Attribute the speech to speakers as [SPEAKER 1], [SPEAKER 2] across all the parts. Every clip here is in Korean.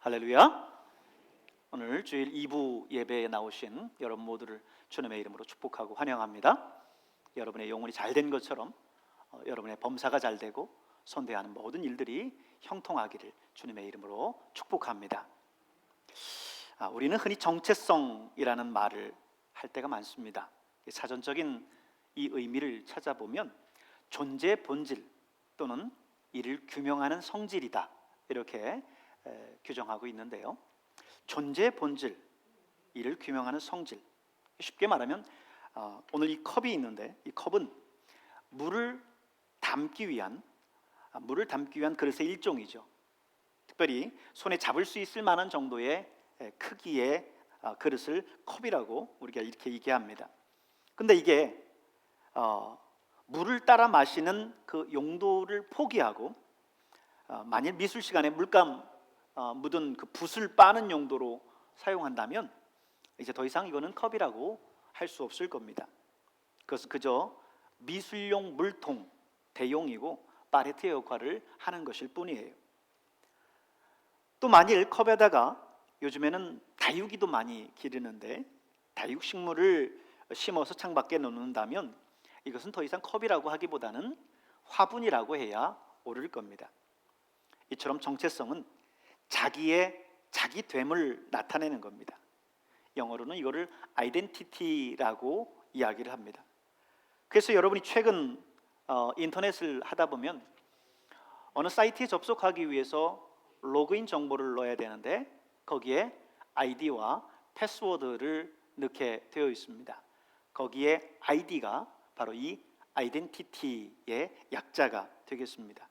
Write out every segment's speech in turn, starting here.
[SPEAKER 1] 할렐루야. 오늘 주일 2부 예배에 나오신 여러분 모두를 주님의 이름으로 축복하고 환영합니다. 여러분의 영혼이 잘 된 것처럼 어, 여러분의 범사가 잘 되고 선대하는 모든 일들이 형통하기를 주님의 이름으로 축복합니다. 아, 우리는 흔히 정체성이라는 말을 할 때가 많습니다. 이 사전적인 이 의미를 찾아보면 존재의 본질 또는 이를 규명하는 성질이다 이렇게 에, 규정하고 있는데요. 존재의 본질, 이를 규명하는 성질. 쉽게 말하면 어, 오늘 이 컵이 있는데 이 컵은 물을 담기 위한 아, 물을 담기 위한 그릇의 일종이죠. 특별히 손에 잡을 수 있을 만한 정도의 에, 크기의 아, 그릇을 컵이라고 우리가 이렇게 얘기합니다. 근데 이게 어, 물을 따라 마시는 그 용도를 포기하고 어, 만일 미술 시간에 물감 어, 묻은 그 붓을 빠는 용도로 사용한다면 이제 더 이상 이거는 컵이라고 할 수 없을 겁니다. 그것은 그저 미술용 물통 대용이고 파레트의 역할을 하는 것일 뿐이에요. 또 만일 컵에다가 요즘에는 다육이도 많이 기르는데 다육 식물을 심어서 창밖에 놓는다면 이것은 더 이상 컵이라고 하기보다는 화분이라고 해야 옳을 겁니다. 이처럼 정체성은 자기의 자기 됨을 나타내는 겁니다. 영어로는 이거를 아이덴티티라고 이야기를 합니다. 그래서 여러분이 최근 어, 인터넷을 하다 보면 어느 사이트에 접속하기 위해서 로그인 정보를 넣어야 되는데 거기에 아이디와 패스워드를 넣게 되어 있습니다. 거기에 아이디가 바로 이 아이덴티티의 약자가 되겠습니다.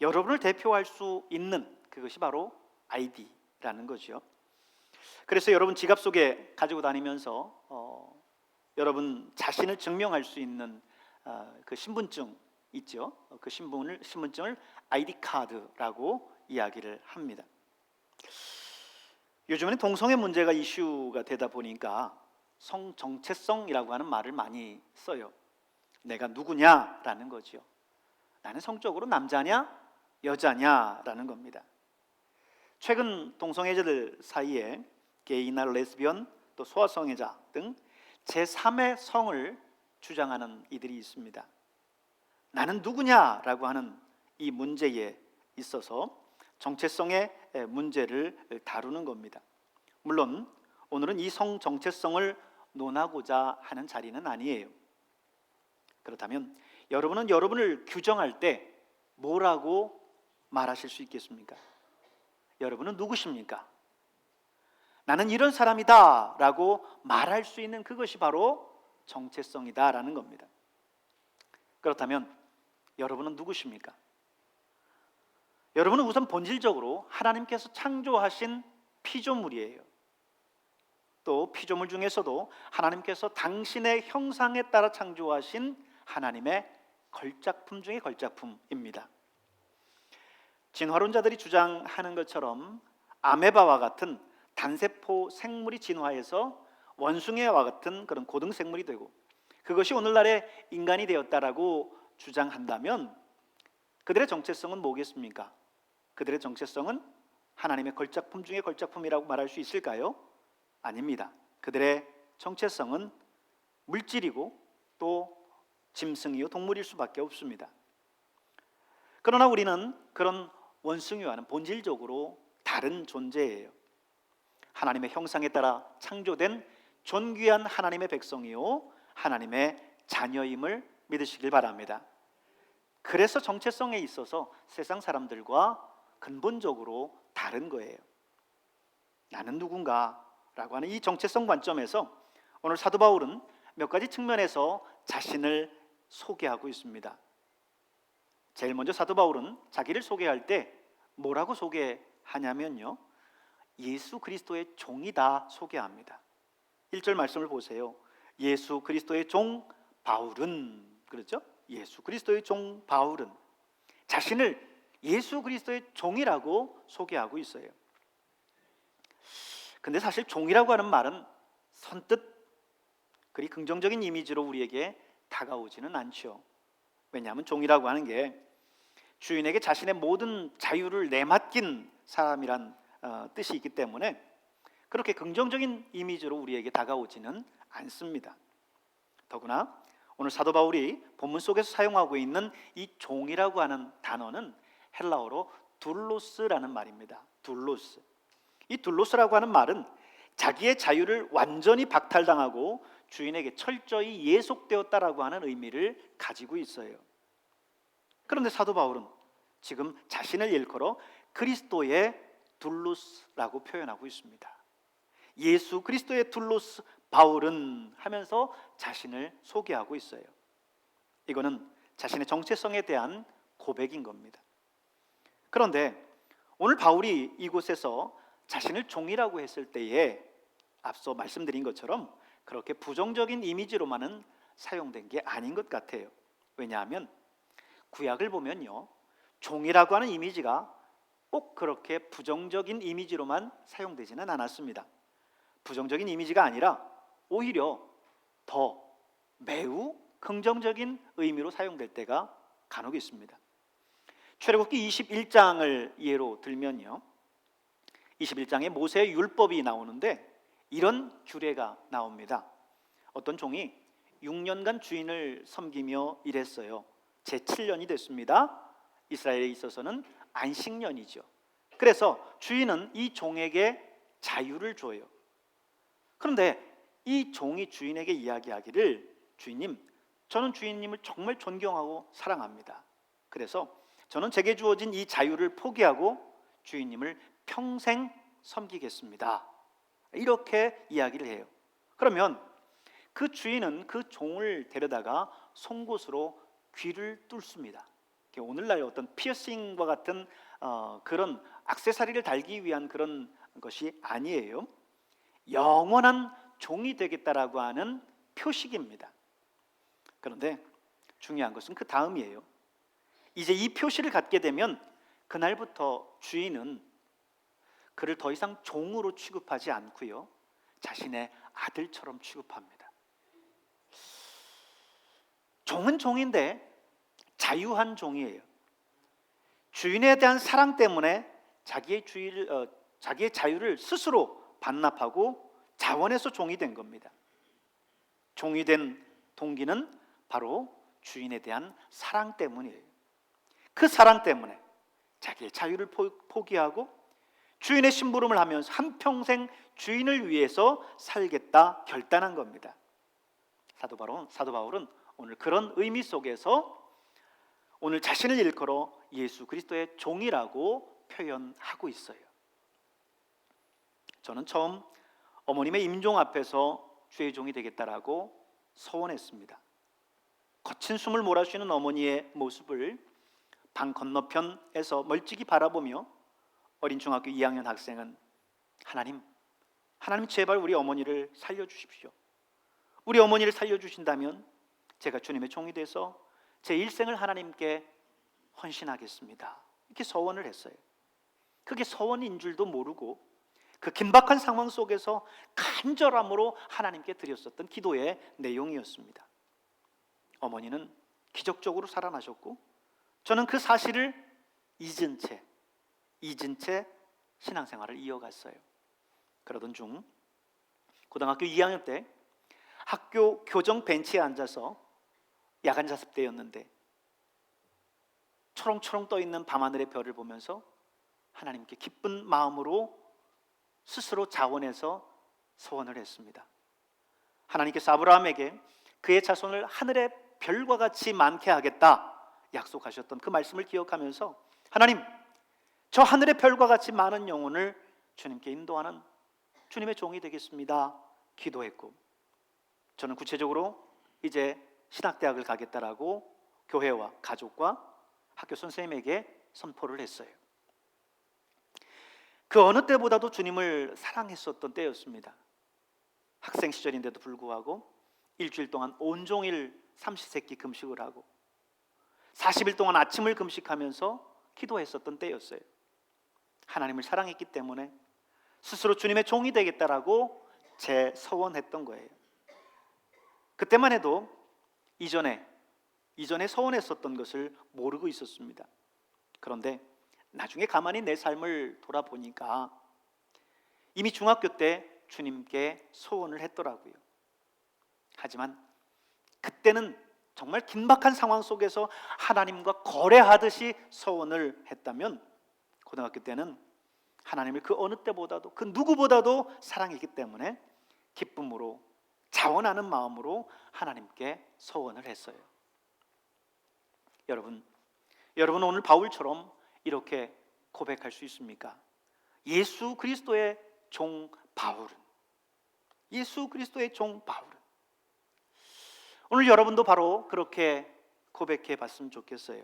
[SPEAKER 1] 여러분을 대표할 수 있는 그것이 바로 아이디라는 거죠. 그래서 여러분 지갑 속에 가지고 다니면서 어, 여러분 자신을 증명할 수 있는 어, 그 신분증 있죠. 어, 그 신분을 신분증을 아이디 카드라고 이야기를 합니다. 요즘에는 동성애 문제가 이슈가 되다 보니까 성 정체성이라고 하는 말을 많이 써요. 내가 누구냐라는 거죠. 나는 성적으로 남자냐 여자냐라는 겁니다. 최근 동성애자들 사이에 게이나 레스비언 또 소아성애자 등 제3의 성을 주장하는 이들이 있습니다. 나는 누구냐라고 하는 이 문제에 있어서 정체성의 문제를 다루는 겁니다. 물론 오늘은 이 성 정체성을 논하고자 하는 자리는 아니에요. 그렇다면 여러분은 여러분을 규정할 때 뭐라고 말하실 수 있겠습니까? 여러분은 누구십니까? 나는 이런 사람이다 라고 말할 수 있는 그것이 바로 정체성이다 라는 겁니다. 그렇다면 여러분은 누구십니까? 여러분은 우선 본질적으로 하나님께서 창조하신 피조물이에요. 또 피조물 중에서도 하나님께서 당신의 형상에 따라 창조하신 하나님의 걸작품 중의 걸작품입니다. 진화론자들이 주장하는 것처럼 아메바와 같은 단세포 생물이 진화해서 원숭이와 같은 그런 고등 생물이 되고 그것이 오늘날의 인간이 되었다라고 주장한다면 그들의 정체성은 뭐겠습니까? 그들의 정체성은 하나님의 걸작품 중의 걸작품이라고 말할 수 있을까요? 아닙니다. 그들의 정체성은 물질이고 또 짐승이요 동물일 수밖에 없습니다. 그러나 우리는 그런 원숭이와는 본질적으로 다른 존재예요. 하나님의 형상에 따라 창조된 존귀한 하나님의 백성이요 하나님의 자녀임을 믿으시길 바랍니다. 그래서 정체성에 있어서 세상 사람들과 근본적으로 다른 거예요. 나는 누군가라고 하는 이 정체성 관점에서 오늘 사도 바울은 몇 가지 측면에서 자신을 소개하고 있습니다. 제일 먼저 사도 바울은 자기를 소개할 때 뭐라고 소개하냐면요. 예수 그리스도의 종이다 소개합니다. 1절 말씀을 보세요. 예수 그리스도의 종 바울은 그렇죠? 예수 그리스도의 종 바울은 자신을 예수 그리스도의 종이라고 소개하고 있어요. 근데 사실 종이라고 하는 말은 선뜻 그리 긍정적인 이미지로 우리에게 다가오지는 않죠. 왜냐하면 종이라고 하는 게 주인에게 자신의 모든 자유를 내맡긴 사람이란 어, 뜻이 있기 때문에 그렇게 긍정적인 이미지로 우리에게 다가오지는 않습니다. 더구나 오늘 사도 바울이 본문 속에서 사용하고 있는 이 종이라고 하는 단어는 헬라어로 둘로스라는 말입니다. 둘로스. 이 둘로스라고 하는 말은 자기의 자유를 완전히 박탈당하고 주인에게 철저히 예속되었다라고 하는 의미를 가지고 있어요. 그런데 사도 바울은 지금 자신을 일컬어 그리스도의 둘로스라고 표현하고 있습니다. 예수 그리스도의 둘로스 바울은 하면서 자신을 소개하고 있어요. 이거는 자신의 정체성에 대한 고백인 겁니다. 그런데 오늘 바울이 이곳에서 자신을 종이라고 했을 때에 앞서 말씀드린 것처럼 그렇게 부정적인 이미지로만은 사용된 게 아닌 것 같아요. 왜냐하면 구약을 보면요. 종이라고 하는 이미지가 꼭 그렇게 부정적인 이미지로만 사용되지는 않았습니다. 부정적인 이미지가 아니라 오히려 더 매우 긍정적인 의미로 사용될 때가 간혹 있습니다. 출애굽기 21장을 예로 들면요. 21장에 모세의 율법이 나오는데 이런 규례가 나옵니다. 어떤 종이 6년간 주인을 섬기며 일했어요. 제 7년이 됐습니다. 이스라엘에 있어서는 안식년이죠. 그래서 주인은 이 종에게 자유를 줘요. 그런데 이 종이 주인에게 이야기하기를 주인님, 저는 주인님을 정말 존경하고 사랑합니다. 그래서 저는 제게 주어진 이 자유를 포기하고 주인님을 평생 섬기겠습니다. 이렇게 이야기를 해요. 그러면 그 주인은 그 종을 데려다가 송곳으로 귀를 뚫습니다. 오늘날 어떤 피어싱과 같은 어, 그런 악세사리를 달기 위한 그런 것이 아니에요. 영원한 종이 되겠다라고 하는 표식입니다. 그런데 중요한 것은 그 다음이에요. 이제 이 표시를 갖게 되면 그날부터 주인은 그를 더 이상 종으로 취급하지 않고요. 자신의 아들처럼 취급합니다. 종은 종인데 자유한 종이에요. 주인에 대한 사랑 때문에 자기의 주의를 어, 자기의 자유를 스스로 반납하고 자원해서 종이 된 겁니다. 종이 된 동기는 바로 주인에 대한 사랑 때문이에요. 그 사랑 때문에 자기의 자유를 포기하고 주인의 심부름을 하면서 한평생 주인을 위해서 살겠다 결단한 겁니다. 사도 바울은, 사도 바울은 오늘 그런 의미 속에서 오늘 자신을 일컬어 예수 그리스도의 종이라고 표현하고 있어요. 저는 처음 어머님의 임종 앞에서 주의 종이 되겠다라고 서원했습니다. 거친 숨을 몰아쉬는 어머니의 모습을 방 건너편에서 멀찍이 바라보며 어린 중학교 2학년 학생은 하나님, 하나님 제발 우리 어머니를 살려주십시오. 우리 어머니를 살려주신다면 제가 주님의 종이 돼서 제 일생을 하나님께 헌신하겠습니다. 이렇게 서원을 했어요. 그게 서원인 줄도 모르고 그 긴박한 상황 속에서 간절함으로 하나님께 드렸었던 기도의 내용이었습니다. 어머니는 기적적으로 살아나셨고 저는 그 사실을 잊은 채 잊은 채 신앙생활을 이어갔어요. 그러던 중 고등학교 2학년 때 학교 교정 벤치에 앉아서 야간 자습 때였는데 초롱초롱 떠 있는 밤하늘의 별을 보면서 하나님께 기쁜 마음으로 스스로 자원해서 소원을 했습니다. 하나님께서 아브라함에게 그의 자손을 하늘의 별과 같이 많게 하겠다 약속하셨던 그 말씀을 기억하면서 하나님 저 하늘의 별과 같이 많은 영혼을 주님께 인도하는 주님의 종이 되겠습니다. 기도했고 저는 구체적으로 이제 신학대학을 가겠다라고 교회와 가족과 학교 선생님에게 선포를 했어요. 그 어느 때보다도 주님을 사랑했었던 때였습니다. 학생 시절인데도 불구하고 일주일 동안 온종일 삼시세끼 금식을 하고 40일 동안 아침을 금식하면서 기도했었던 때였어요. 하나님을 사랑했기 때문에 스스로 주님의 종이 되겠다라고 재 서원했던 거예요. 그때만 해도 이전에 이전에 서원했었던 것을 모르고 있었습니다. 그런데 나중에 가만히 내 삶을 돌아보니까 이미 중학교 때 주님께 소원을 했더라고요. 하지만 그때는 정말 긴박한 상황 속에서 하나님과 거래하듯이 소원을 했다면 고등학교 때는 하나님을 그 어느 때보다도 그 누구보다도 사랑했기 때문에 기쁨으로 자원하는 마음으로 하나님께 소원을 했어요. 여러분, 여러분 오늘 바울처럼 이렇게 고백할 수 있습니까? 예수 그리스도의 종 바울은 예수 그리스도의 종 바울은 오늘 여러분도 바로 그렇게 고백해 봤으면 좋겠어요.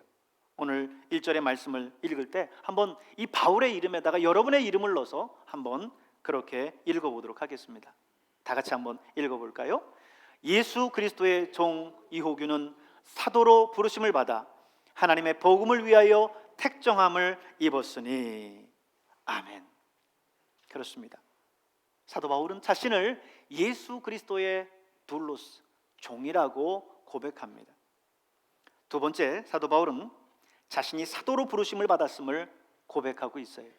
[SPEAKER 1] 오늘 1절의 말씀을 읽을 때 한번 이 바울의 이름에다가 여러분의 이름을 넣어서 한번 그렇게 읽어 보도록 하겠습니다. 다 같이 한번 읽어 볼까요? 예수 그리스도의 종 이호규는 사도로 부르심을 받아 하나님의 복음을 위하여 택정함을 입었으니 아멘. 그렇습니다. 사도 바울은 자신을 예수 그리스도의 둘로스 종이라고 고백합니다. 두 번째 사도 바울은 자신이 사도로 부르심을 받았음을 고백하고 있어요.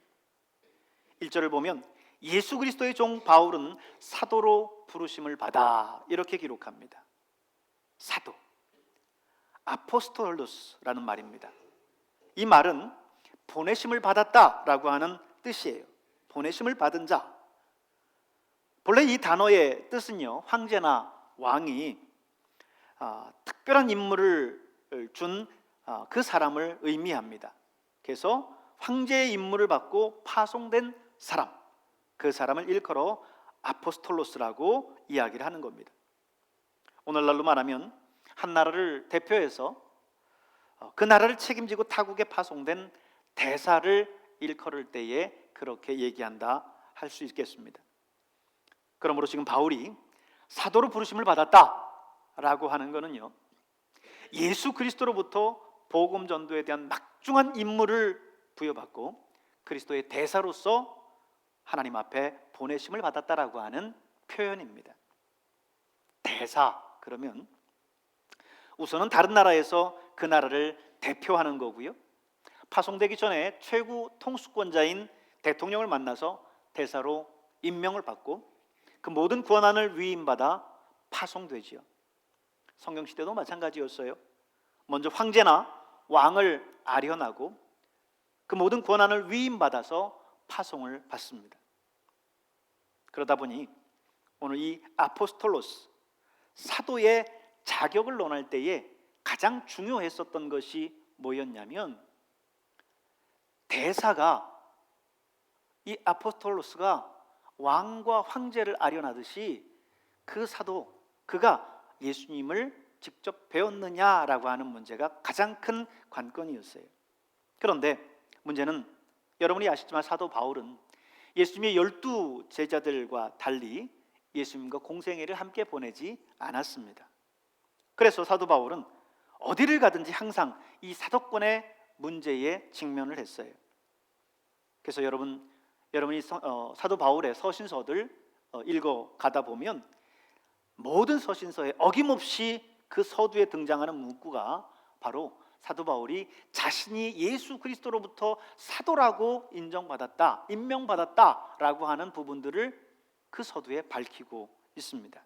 [SPEAKER 1] 1절을 보면 예수 그리스도의 종 바울은 사도로 부르심을 받아 이렇게 기록합니다. 사도 아포스톨로스라는 말입니다. 이 말은 보내심을 받았다라고 하는 뜻이에요. 보내심을 받은 자. 본래 이 단어의 뜻은요, 황제나 왕이 아, 특별한 임무를 준그 사람을 의미합니다. 그래서 황제의 임무를 받고 파송된 사람, 그 사람을 일컬어 아포스톨로스라고 이야기를 하는 겁니다. 오늘날로 말하면 한 나라를 대표해서 어, 그 나라를 책임지고 타국에 파송된 대사를 일컬을 때에 그렇게 얘기한다 할 수 있겠습니다. 그러므로 지금 바울이 사도로 부르심을 받았다라고 하는 것은요. 예수 그리스도로부터 복음 전도에 대한 막중한 임무를 부여받고 그리스도의 대사로서 하나님 앞에 보내심을 받았다라고 하는 표현입니다. 대사 그러면 우선은 다른 나라에서 그 나라를 대표하는 거고요. 파송되기 전에 최고 통수권자인 대통령을 만나서 대사로 임명을 받고 그 모든 권한을 위임받아 파송되지요. 성경 시대도 마찬가지였어요. 먼저 황제나 왕을 아련하고 그 모든 권한을 위임받아서 파송을 받습니다. 그러다 보니 오늘 이 아포스톨로스 사도의 자격을 논할 때에 가장 중요했었던 것이 뭐였냐면 대사가 이 아포스톨로스가 왕과 황제를 아련하듯이 그 사도 그가 예수님을 직접 배웠느냐라고 하는 문제가 가장 큰 관건이었어요. 그런데 문제는 여러분이 아시지만 사도 바울은 예수님의 열두 제자들과 달리 예수님과 공생애를 함께 보내지 않았습니다. 그래서 사도 바울은 어디를 가든지 항상 이 사도권의 문제에 직면을 했어요. 그래서 여러분 여러분이 서, 어, 사도 바울의 서신서들 어, 읽어 가다 보면 모든 서신서에 어김없이 그 서두에 등장하는 문구가 바로 사도 바울이 자신이 예수 그리스도로부터 사도라고 인정받았다, 임명받았다라고 하는 부분들을 그 서두에 밝히고 있습니다.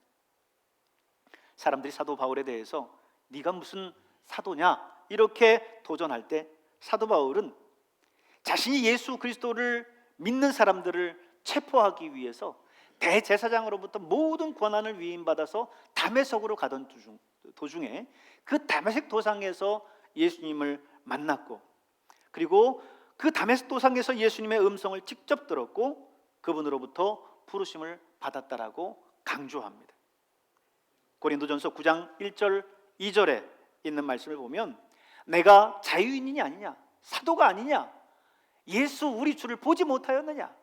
[SPEAKER 1] 사람들이 사도 바울에 대해서 네가 무슨 사도냐 이렇게 도전할 때 사도 바울은 자신이 예수 그리스도를 믿는 사람들을 체포하기 위해서 대제사장으로부터 모든 권한을 위임받아서 담에석으로 가던 도중, 도중에 그 담에색 도상에서 예수님을 만났고 그리고 그 담에색 도상에서 예수님의 음성을 직접 들었고 그분으로부터 부르심을 받았다라고 강조합니다. 고린도전서 9장 1절 2절에 있는 말씀을 보면 내가 자유인이냐 아니냐 사도가 아니냐 예수 우리 주를 보지 못하였느냐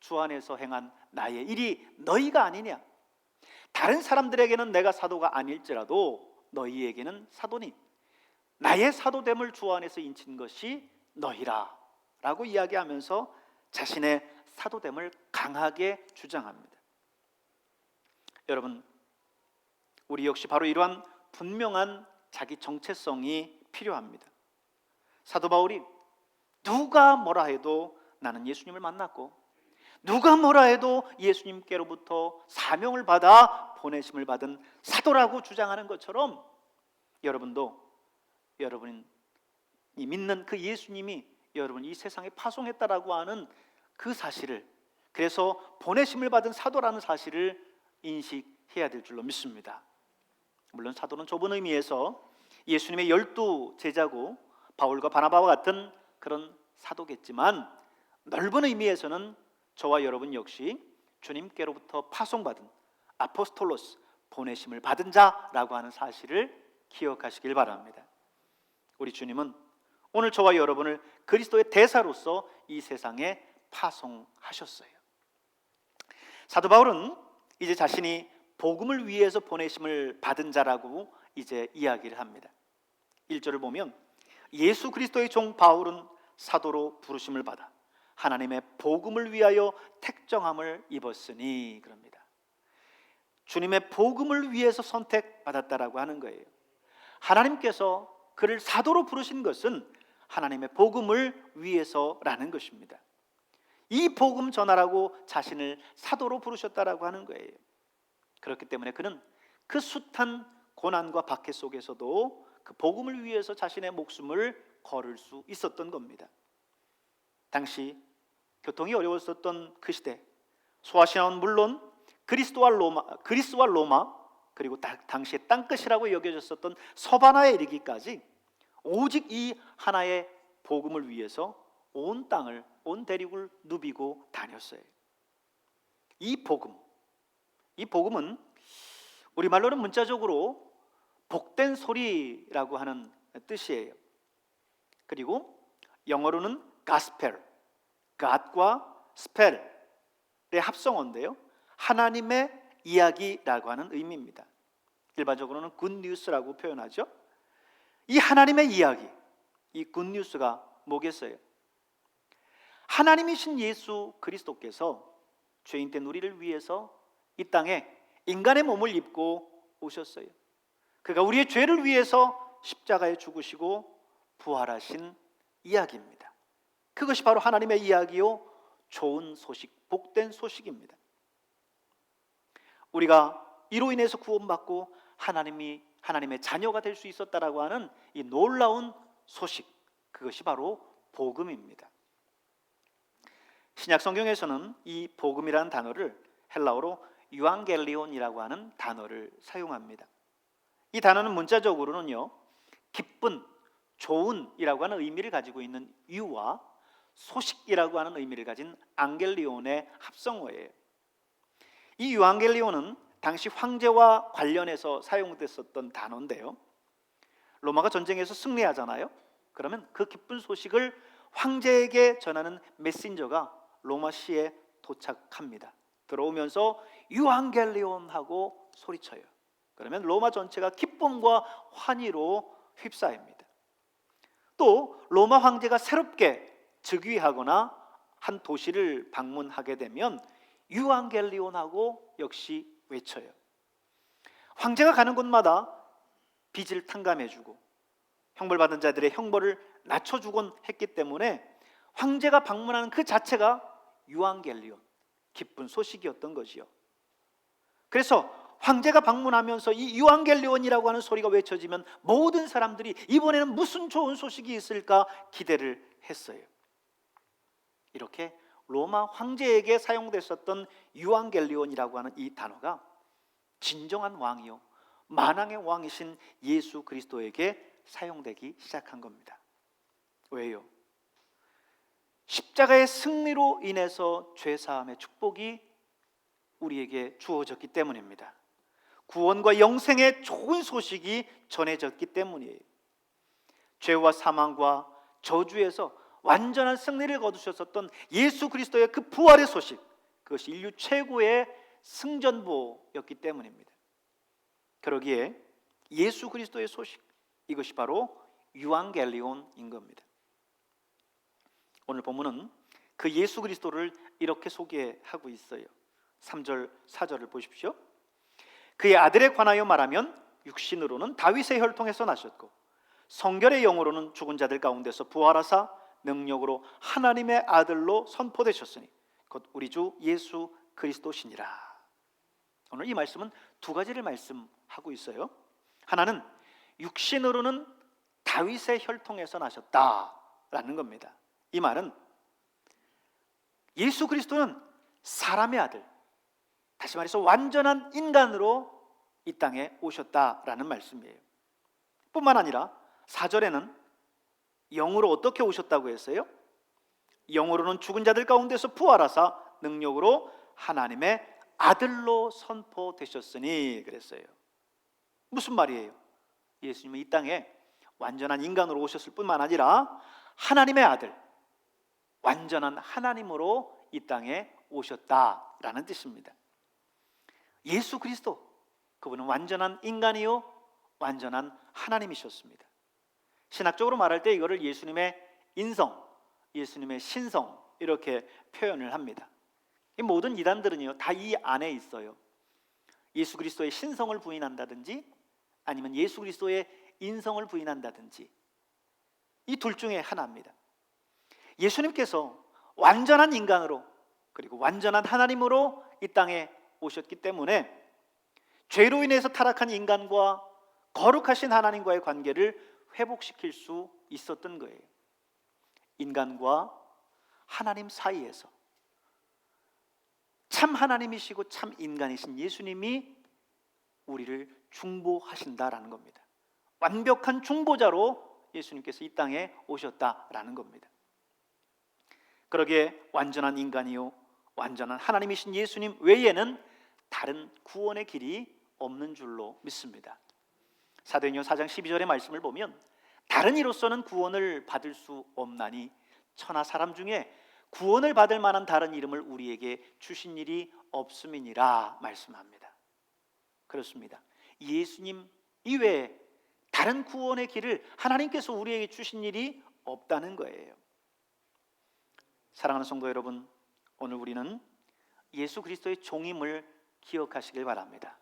[SPEAKER 1] 주 안에서 행한 나의 일이 너희가 아니냐 다른 사람들에게는 내가 사도가 아닐지라도 너희에게는 사도니 나의 사도됨을 주 안에서 인친 것이 너희라 라고 이야기하면서 자신의 사도됨을 강하게 주장합니다. 여러분, 우리 역시 바로 이러한 분명한 자기 정체성이 필요합니다. 사도 바울이 누가 뭐라 해도 나는 예수님을 만났고 누가 뭐라 해도 예수님께로부터 사명을 받아 보내심을 받은 사도라고 주장하는 것처럼 여러분도 여러분이 믿는 그 예수님이 여러분 이 세상에 파송했다라고 하는 그 사실을 그래서 보내심을 받은 사도라는 사실을 인식해야 될 줄로 믿습니다. 물론 사도는 좁은 의미에서 예수님의 열두 제자고 바울과 바나바와 같은 그런 사도겠지만 넓은 의미에서는 저와 여러분 역시 주님께로부터 파송받은 아포스톨로스 보내심을 받은 자라고 하는 사실을 기억하시길 바랍니다. 우리 주님은 오늘 저와 여러분을 그리스도의 대사로서 이 세상에 파송하셨어요. 사도 바울은 이제 자신이 복음을 위해서 보내심을 받은 자라고 이제 이야기를 합니다. 1절을 보면 예수 그리스도의 종 바울은 사도로 부르심을 받아 하나님의 복음을 위하여 택정함을 입었으니 그럽니다. 주님의 복음을 위해서 선택받았다라고 하는 거예요. 하나님께서 그를 사도로 부르신 것은 하나님의 복음을 위해서라는 것입니다. 이 복음 전하라고 자신을 사도로 부르셨다라고 하는 거예요. 그렇기 때문에 그는 그 숱한 고난과 박해 속에서도 그 복음을 위해서 자신의 목숨을 걸을 수 있었던 겁니다. 당시 교통이 어려웠었던 그 시대 소아시아는 물론 그리스도와 로마 그리스와 로마 그리고 당시의 땅끝이라고 여겨졌었던 서바나에 이르기까지 오직 이 하나의 복음을 위해서 온 땅을 온 대륙을 누비고 다녔어요. 이 복음, 이 복음은 우리 말로는 문자적으로 복된 소리라고 하는 뜻이에요. 그리고 영어로는 가스펠, God과 스펠의 합성어인데요. 하나님의 이야기라고 하는 의미입니다. 일반적으로는 굿뉴스라고 표현하죠. 이 하나님의 이야기, 이 굿뉴스가 뭐겠어요? 하나님이신 예수 그리스도께서 죄인 된 우리를 위해서 이 땅에 인간의 몸을 입고 오셨어요. 그가 우리의 죄를 위해서 십자가에 죽으시고 부활하신 이야기입니다. 그것이 바로 하나님의 이야기요 좋은 소식, 복된 소식입니다. 우리가 이로 인해서 구원받고 하나님이 하나님의 자녀가 될 수 있었다라고 하는 이 놀라운 소식, 그것이 바로 복음입니다. 신약 성경에서는 이 복음이라는 단어를 헬라어로 유앙겔리온이라고 하는 단어를 사용합니다. 이 단어는 문자적으로는요, 기쁜, 좋은이라고 하는 의미를 가지고 있는 유와 소식이라고 하는 의미를 가진 앙겔리온의 합성어예요. 이 유앙겔리온은 당시 황제와 관련해서 사용됐었던 단어인데요. 로마가 전쟁에서 승리하잖아요. 그러면 그 기쁜 소식을 황제에게 전하는 메신저가 로마시에 도착합니다. 들어오면서 유앙겔리온 하고 소리쳐요. 그러면 로마 전체가 기쁨과 환희로 휩싸입니다. 또 로마 황제가 새롭게 즉위하거나 한 도시를 방문하게 되면 유앙겔리온하고 역시 외쳐요. 황제가 가는 곳마다 빚을 탕감해주고 형벌받은 자들의 형벌을 낮춰주곤 했기 때문에 황제가 방문하는 그 자체가 유앙겔리온 기쁜 소식이었던 것이요. 그래서 황제가 방문하면서 이 유앙겔리온이라고 하는 소리가 외쳐지면 모든 사람들이 이번에는 무슨 좋은 소식이 있을까 기대를 했어요. 이렇게 로마 황제에게 사용됐었던 유앙겔리온이라고 하는 이 단어가 진정한 왕이요 만왕의 왕이신 예수 그리스도에게 사용되기 시작한 겁니다. 왜요? 십자가의 승리로 인해서 죄 사함의 축복이 우리에게 주어졌기 때문입니다. 구원과 영생의 좋은 소식이 전해졌기 때문이에요. 죄와 사망과 저주에서 완전한 승리를 거두셨었던 예수 그리스도의 그 부활의 소식, 그것이 인류 최고의 승전보였기 때문입니다. 그러기에 예수 그리스도의 소식, 이것이 바로 유앙겔리온인 겁니다. 오늘 본문은 그 예수 그리스도를 이렇게 소개하고 있어요. 3절, 4절을 보십시오. 그의 아들에 관하여 말하면 육신으로는 다윗의 혈통에서 나셨고 성결의 영으로는 죽은 자들 가운데서 부활하사 능력으로 하나님의 아들로 선포되셨으니 곧 우리 주 예수 그리스도시니라. 오늘 이 말씀은 두 가지를 말씀하고 있어요. 하나는 육신으로는 다윗의 혈통에서 나셨다라는 겁니다. 이 말은 예수 그리스도는 사람의 아들, 다시 말해서 완전한 인간으로 이 땅에 오셨다라는 말씀이에요. 뿐만 아니라 4절에는 영으로 어떻게 오셨다고 했어요? 영으로는 죽은 자들 가운데서 부활하사 능력으로 하나님의 아들로 선포되셨으니 그랬어요. 무슨 말이에요? 예수님은 이 땅에 완전한 인간으로 오셨을 뿐만 아니라 하나님의 아들, 완전한 하나님으로 이 땅에 오셨다라는 뜻입니다. 예수 그리스도 그분은 완전한 인간이요 완전한 하나님이셨습니다. 신학적으로 말할 때 이거를 예수님의 인성, 예수님의 신성 이렇게 표현을 합니다. 이 모든 이단들은요 다 이 안에 있어요. 예수 그리스도의 신성을 부인한다든지 아니면 예수 그리스도의 인성을 부인한다든지 이 둘 중에 하나입니다. 예수님께서 완전한 인간으로 그리고 완전한 하나님으로 이 땅에 오셨기 때문에 죄로 인해서 타락한 인간과 거룩하신 하나님과의 관계를 회복시킬 수 있었던 거예요. 인간과 하나님 사이에서 참 하나님이시고 참 인간이신 예수님이 우리를 중보하신다라는 겁니다. 완벽한 중보자로 예수님께서 이 땅에 오셨다라는 겁니다. 그러기에 완전한 인간이요 완전한 하나님이신 예수님 외에는 다른 구원의 길이 없는 줄로 믿습니다. 사도행전 4장 12절의 말씀을 보면 다른 이로서는 구원을 받을 수 없나니 천하 사람 중에 구원을 받을 만한 다른 이름을 우리에게 주신 일이 없음이니라 말씀합니다. 그렇습니다. 예수님 이외에 다른 구원의 길을 하나님께서 우리에게 주신 일이 없다는 거예요. 사랑하는 성도 여러분, 오늘 우리는 예수 그리스도의 종임을 기억하시길 바랍니다.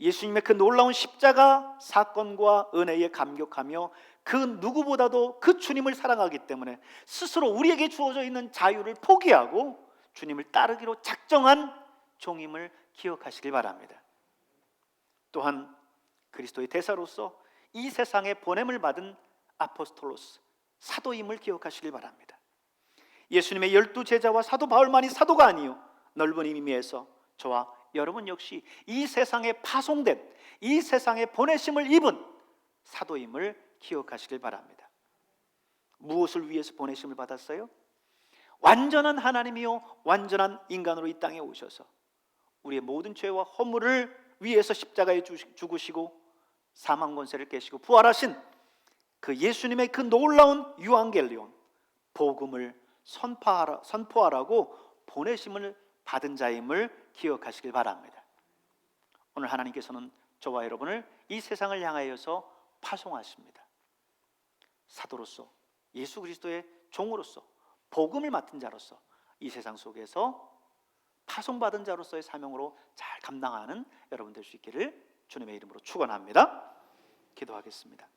[SPEAKER 1] 예수님의 그 놀라운 십자가 사건과 은혜에 감격하며 그 누구보다도 그 주님을 사랑하기 때문에 스스로 우리에게 주어져 있는 자유를 포기하고 주님을 따르기로 작정한 종임을 기억하시길 바랍니다. 또한 그리스도의 대사로서 이 세상에 보냄을 받은 아포스톨로스 사도임을 기억하시길 바랍니다. 예수님의 열두 제자와 사도 바울만이 사도가 아니요 넓은 의미에서 저와 여러분 역시 이 세상에 파송된 이 세상에 보내심을 입은 사도임을 기억하시길 바랍니다. 무엇을 위해서 보내심을 받았어요? 완전한 하나님이요 완전한 인간으로 이 땅에 오셔서 우리의 모든 죄와 허물을 위해서 십자가에 죽으시고 사망 권세를 깨시고 부활하신 그 예수님의 그 놀라운 유앙겔리온 복음을 선포하라, 선포하라고 보내심을 받은 자임을 기억하시길 바랍니다. 오늘 하나님께서는 저와 여러분을 이 세상을 향하여서 파송하십니다. 사도로서 예수 그리스도의 종으로서 복음을 맡은 자로서 이 세상 속에서 파송받은 자로서의 사명으로 잘 감당하는 여러분 될 수 있기를 주님의 이름으로 축원합니다. 기도하겠습니다.